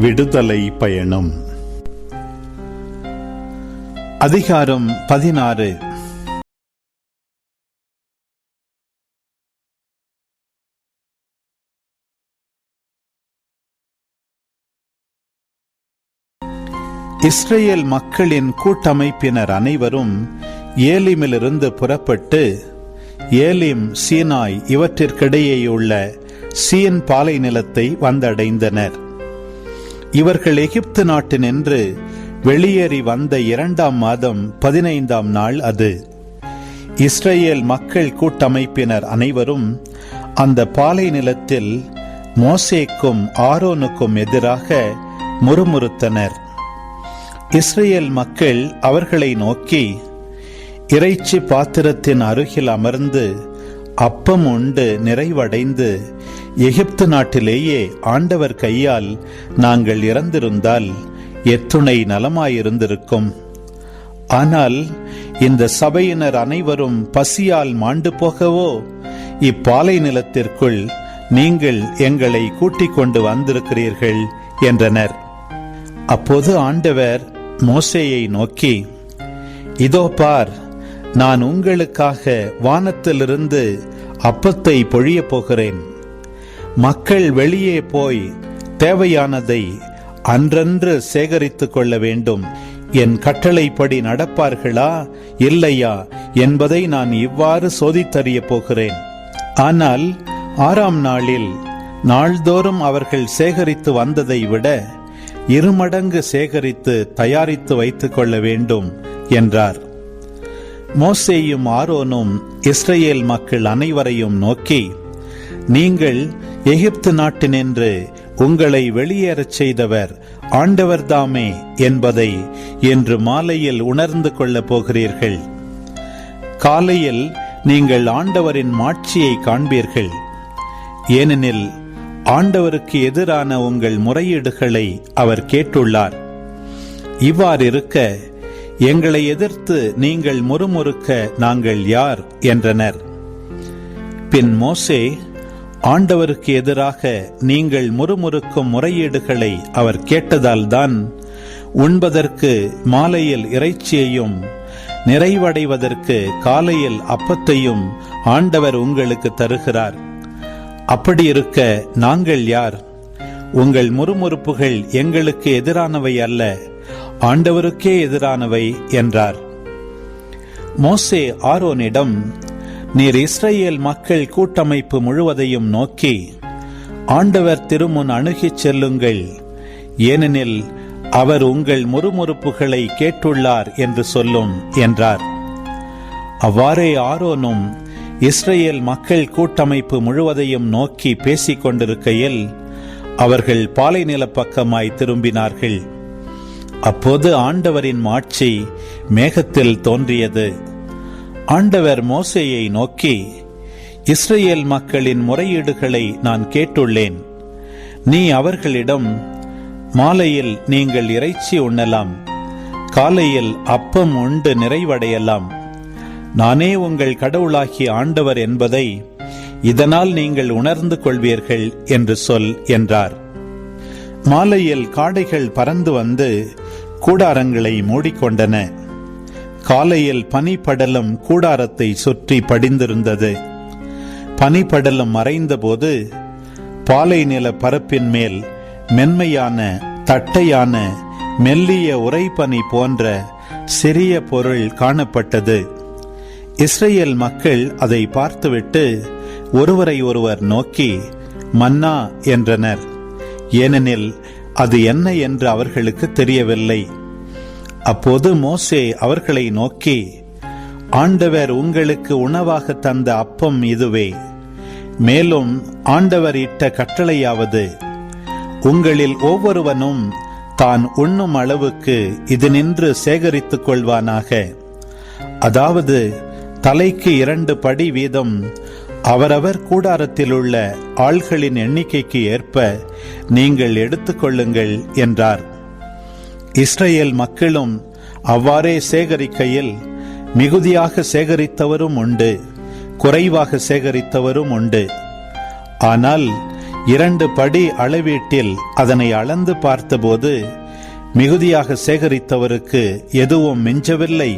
விடுதலை பயணம். அதிகாரம் பதினாறு. இஸ்ரேல் மக்களின் கூட்டமைப்பினர் அனைவரும் ஏலிமிலிருந்து புறப்பட்டு ஏலிம் சீனாய் இவற்றிற்கிடையேயுள்ள சீன் பாலை நிலத்தை வந்தடைந்தனர். இவர்கள் எகிப்து நாட்டினின்று வெளியேறி வந்த இரண்டாம் மாதம் பதினைந்தாம் நாள் அது. இஸ்ரேல் மக்கள் கூட்டமைப்பினர் அனைவரும் அந்த பாலை நிலத்தில் மோசேக்கும் ஆரோனுக்கும் எதிராக முறுமுறுத்தனர். இஸ்ரேல் மக்கள் அவர்களை நோக்கி இறைச்சி பாத்திரத்தின் அருகில் அமர்ந்து அப்பம் உண்டு நிறைவடைந்து எகிப்து நாட்டிலேயே ஆண்டவர் கையால் நாங்கள் இறந்திருந்தால் எத்துணை நலமாயிருந்திருக்கும். ஆனால் இந்த சபையினர் அனைவரும் பசியால் மாண்டு போகவோ? இப்பாலை நிலத்திற்குள் நீங்கள் எங்களை கூட்டிக் கொண்டு வந்திருக்கிறீர்கள் என்றனர். அப்போது ஆண்டவர் மோசேயை நோக்கி இதோ பார் நான் உங்களுக்காக வானத்திலிருந்து அப்பத்தை பொழியப் போகிறேன். மக்கள் வெளியே போய் தேவையானதை அன்றன்று சேகரித்துக் கொள்ள வேண்டும். என் கட்டளைப்படி நடப்பார்களா? இல்லையா? என்பதை நான் இவ்வாறு சோதித்தறியப் போகிறேன். ஆனால் ஆறாம் நாளில் நாள்தோறும் அவர்கள் சேகரித்து வந்ததை விட இருமடங்கு சேகரித்து தயாரித்து வைத்துக் கொள்ள வேண்டும் என்றார். மோசேயும் ஆரோனும் இஸ்ரேல் மக்கள் அனைவரையும் நோக்கி நீங்கள் எகிப்து நாட்டினின்று உங்களை வெளியேறச் செய்தவர் ஆண்டவர்தாமே என்பதை இன்று மாலையில் உணர்ந்து கொள்ளப் போகிறீர்கள். காலையில் நீங்கள் ஆண்டவரின் மாட்சியை காண்பீர்கள். ஏனெனில் ஆண்டவருக்கு எதிரான உங்கள் முறையீடுகளை அவர் கேட்டுள்ளார். இவ்வாறிருக்க எங்களை எதிர்த்து நீங்கள் முறுமுறுக்க நாங்கள் யார்? என்றனர். பின் மோசே ஆண்டவருக்கு எதிராக நீங்கள் முறுமுறுக்கும் முறையீடுகளை அவர் கேட்டதால்தான் உண்பதற்கு மாலையில் இறைச்சியையும் நிறைவடைவதற்கு காலையில் அப்பத்தையும் ஆண்டவர் உங்களுக்கு தருகிறார். அப்படி இருக்க நாங்கள் யார்? உங்கள் முறுமுறுப்புகள் எங்களுக்கு எதிரானவை அல்ல ஆண்டவருக்கே எதிரானவை என்றார். மோசே ஆரோனிடம் நீர் இஸ்ரேல் மக்கள் கூட்டமைப்பு முழுவதையும் நோக்கி ஆண்டவர் திருமுன் அணுகிச் செல்லுங்கள். ஏனெனில் அவர் உங்கள் முறுமுறுப்புகளை கேட்டுள்ளார் என்று சொல்லும் என்றார். அவ்வாறே ஆரோனும் இஸ்ரேல் மக்கள் கூட்டமைப்பு முழுவதையும் நோக்கி பேசிக் கொண்டிருக்கையில் அவர்கள் பாலை பக்கமாய் திரும்பினார்கள். அப்போது ஆண்டவரின் மாட்சி மேகத்தில் தோன்றியது. ஆண்டவர் மோசையை நோக்கி இஸ்ரேல் மக்களின் முறையீடுகளை நான் கேட்டுள்ளேன். நீ அவர்களிடம் மாலையில் நீங்கள் இறைச்சி உண்ணலாம். காலையில் அப்பம் உண்டு நிறைவடையலாம். நானே உங்கள் கடவுளாகிய ஆண்டவர் என்பதை இதனால் நீங்கள் உணர்ந்து கொள்வீர்கள் என்று சொல் என்றார். மாலையில் காடைகள் பறந்து வந்து கூடாரங்களை மூடிக்கொண்டன. காலையில் பனிப்படலம் கூடாரத்தை சுற்றி படிந்திருந்தது. பனிப்படலம் மறைந்தபோது பாலை நில பரப்பின் மேல் மென்மையான தட்டையான மெல்லிய உரைப்பனி போன்ற சிறிய பொருள் காணப்பட்டது. இஸ்ரேல் மக்கள் அதை பார்த்துவிட்டு ஒருவரை ஒருவர் நோக்கி மன்னா என்றனர். ஏனெனில் அது என்ன என்று அவர்களுக்கு தெரியவில்லை. அப்போது மோசே அவர்களை நோக்கி ஆண்டவர் உங்களுக்கு உணவாக தந்த அப்பம் இதுவே. மேலும் ஆண்டவர் இட்ட கட்டளையாவது உங்களில் ஒவ்வொருவனும் தான் உண்ணும் அளவுக்கு இது நின்று சேகரித்துக் கொள்வானாக. அதாவது தலைக்கு இரண்டு படி வீதம் அவரவர் கூடாரத்தில் உள்ள ஆள்களின் எண்ணிக்கைக்கு ஏற்ப நீங்கள் எடுத்துக்கொள்ளுங்கள் என்றார். இஸ்ரேல் மக்களும் அவ்வாறே சேகரிக்கையில் மிகுதியாக சேகரித்தவரும் உண்டு குறைவாக சேகரித்தவரும் உண்டு. ஆனால் இரண்டு படி அளவீட்டில் அதனை அளந்து பார்த்தபோது மிகுதியாக சேகரித்தவருக்கு எதுவும் மிஞ்சவில்லை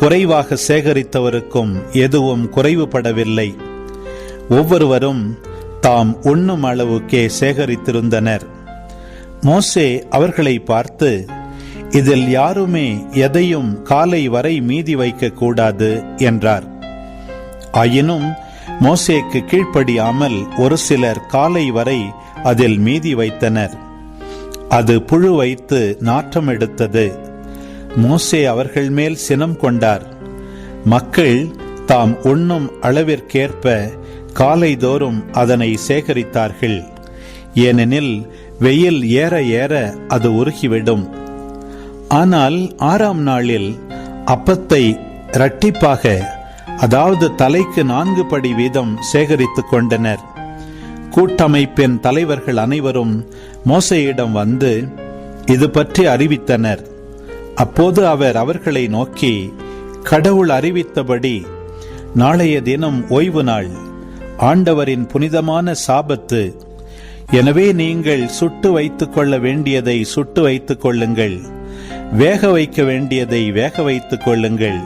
குறைவாக சேகரித்தவருக்கும் எதுவும் குறைவுபடவில்லை. ஒவ்வொருவரும் தாம் உண்ணும் அளவுக்கே சேகரித்திருந்தனர். மோசே அவர்களை பார்த்து இதில் யாருமே எதையும் காலை வரை மீதி வைக்க கூடாது என்றார். ஆயினும் மோசேக்கு கீழ்ப்படியாமல் ஒரு சிலர் காலை வரை அதில் மீதி வைத்தனர். அது புழு வைத்து நாற்றம் எடுத்தது. மோசே அவர்கள் மேல் சினம் கொண்டார். மக்கள் தாம் உண்ணும் அளவிற்கேற்ப காலைதோறும் அதனை சேகரித்தார்கள். ஏனெனில் வெயில் ஏற ஏற அது உருகிவிடும். ஆனால் ஆறாம் நாளில் அப்பத்தை இரட்டிப்பாக அதாவது தலைக்கு நான்கு படி வீதம் சேகரித்துக் கொண்டனர். கூட்டமைப்பின் தலைவர்கள் அனைவரும் மோசையிடம் வந்து இது பற்றி அறிவித்தனர். அப்போது அவர் அவர்களை நோக்கி கடவுள் அறிவித்தபடி நாளைய தினம் ஓய்வு நாள். ஆண்டவரின் புனிதமான சாபத்து. எனவே நீங்கள் சுட்டு வைத்துக் கொள்ள வேண்டியதை சுட்டு வைத்துக் கொள்ளுங்கள். வேக வைக்க வேண்டியதை வேக வைத்துக் கொள்ளுங்கள்.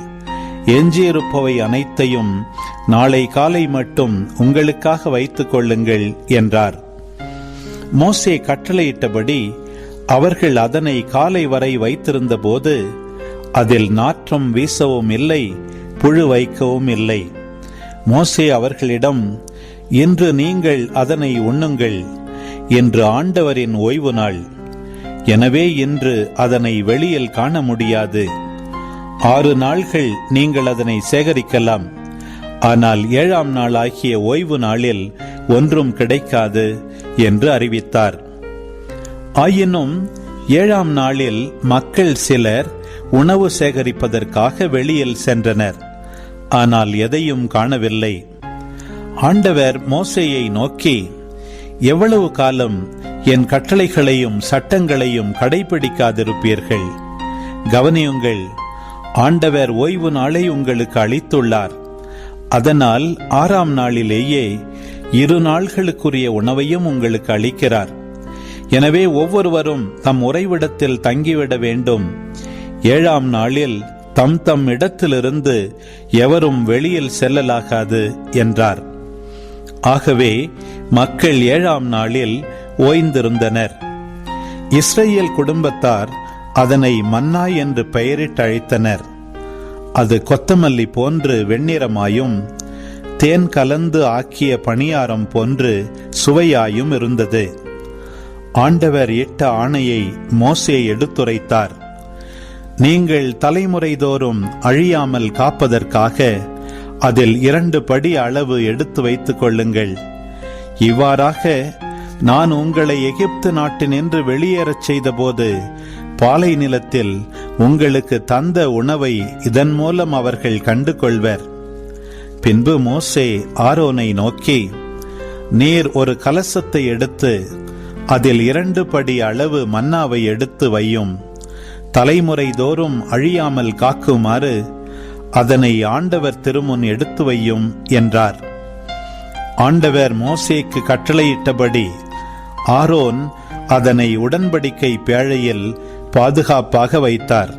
எஞ்சியிருப்பவை அனைத்தையும் நாளை காலை மட்டும் உங்களுக்காக வைத்துக் கொள்ளுங்கள் என்றார். மோசே கட்டளையிட்டபடி அவர்கள் அதனை காலை வரை வைத்திருந்த போது அதில் நாற்றம் வீசவும் இல்லை புழு வைக்கவும் இல்லை. மோசே அவர்களிடம் இன்று நீங்கள் அதனை உண்ணுங்கள் என்று ஆண்டவரின் ஓய்வு நாள். எனவே இன்று அதனை வெளியில் காண முடியாது. ஆறு நாள்கள் நீங்கள் அதனை சேகரிக்கலாம். ஆனால் ஏழாம் நாள் ஆகிய ஓய்வு நாளில் ஒன்றும் கிடைக்காது என்று அறிவித்தார். ஆயினும் ஏழாம் நாளில் மக்கள் சிலர் உணவு சேகரிப்பதற்காக வெளியில் சென்றனர். ஆனால் எதையும் காணவில்லை. ஆண்டவர் மோசையை நோக்கி எவ்வளவு காலம் என் கட்டளைகளையும் சட்டங்களையும் கடைபிடிக்காதிருப்பீர்கள். கவனியுங்கள் ஆண்டவர் ஓய்வு நாளை உங்களுக்கு அளித்துள்ளார். அதனால் ஆறாம் நாளிலேயே இரு நாள்களுக்குரிய உணவையும் உங்களுக்கு அளிக்கிறார். எனவே ஒவ்வொருவரும் தம் உறைவிடத்தில் தங்கிவிட வேண்டும். ஏழாம் நாளில் தம் தம் இடத்திலிருந்து எவரும் வெளியில் செல்லலாகாது என்றார். ஆகவே மக்கள் ஏழாம் நாளில் ஓய்ந்திருந்தனர். இஸ்ரேல் குடும்பத்தார் அதனை மன்னா என்று பெயரிட்டு அழைத்தனர் அது கொத்தமல்லி போன்று வெண்ணிறமாயும் தேன் கலந்து ஆக்கிய பணியாரம் போன்று சுவையாயும் இருந்தது. ஆண்டவர் இட்ட ஆணையை மோசே எடுத்துரைத்தார். நீங்கள் தலைமுறைதோறும் அழியாமல் காப்பதற்காக அதில் இரண்டு படி அளவு எடுத்து வைத்துக் கொள்ளுங்கள். இவ்வாறாக நான் உங்களை எகிப்து நாட்டினின்று வெளியேறச் செய்தபோது பாலை நிலத்தில் உங்களுக்கு தந்த உணவை இதன் மூலம் அவர்கள் கண்டு கொள்வர் பின்பு மோசே ஆரோனை நோக்கி நீர் ஒரு கலசத்தை எடுத்து அதில் இரண்டு படி அளவு மன்னாவை எடுத்து வையும். தலைமுறை தோறும் அழியாமல் காக்குமாறு அதனை ஆண்டவர் திருமுன் எடுத்து வையும் என்றார். ஆண்டவர் மோசேக்கு கட்டளையிட்டபடி ஆரோன் அதனை உடன்படிக்கை பேழையில் பாதுகாப்பாக வைத்தார்.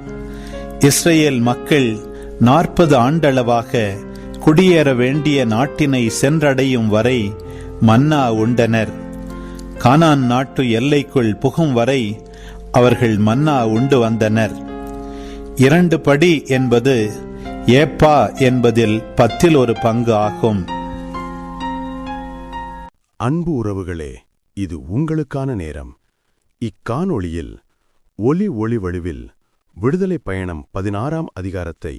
இஸ்ரேல் மக்கள் நாற்பது ஆண்டளவாக குடியேற வேண்டிய நாட்டினை சென்றடையும் வரை மன்னா உண்டனர். கானான் நாட்டு எல்லைக்குள் புகும் வரை அவர்கள் மன்னா உண்டு வந்தனர். இரண்டு படி என்பது ஏப்பா என்பதில் பத்தில் ஒரு பங்கு ஆகும். அன்பு உறவுகளே இது உங்களுக்கான நேரம். இக்காணொளியில் ஒலி ஒளி வடிவில் விடுதலை பயணம் பதினாறாம் அதிகாரத்தை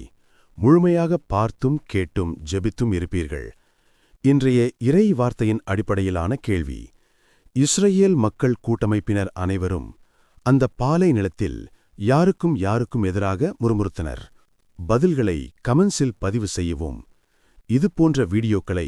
முழுமையாக பார்த்தும் கேட்டும் ஜெபித்தும் இருப்பீர்கள். இன்றைய இறை வார்த்தையின் அடிப்படையிலான கேள்வி இஸ்ரேல் மக்கள் கூட்டமைப்பினர் அனைவரும் அந்த பாலை நிலத்தில் யாருக்கும் யாருக்கும் எதிராக முறுமுறுத்தனர். பதில்களை கமெண்ட்ஸில் பதிவு செய்யவும். இது போன்ற வீடியோக்களை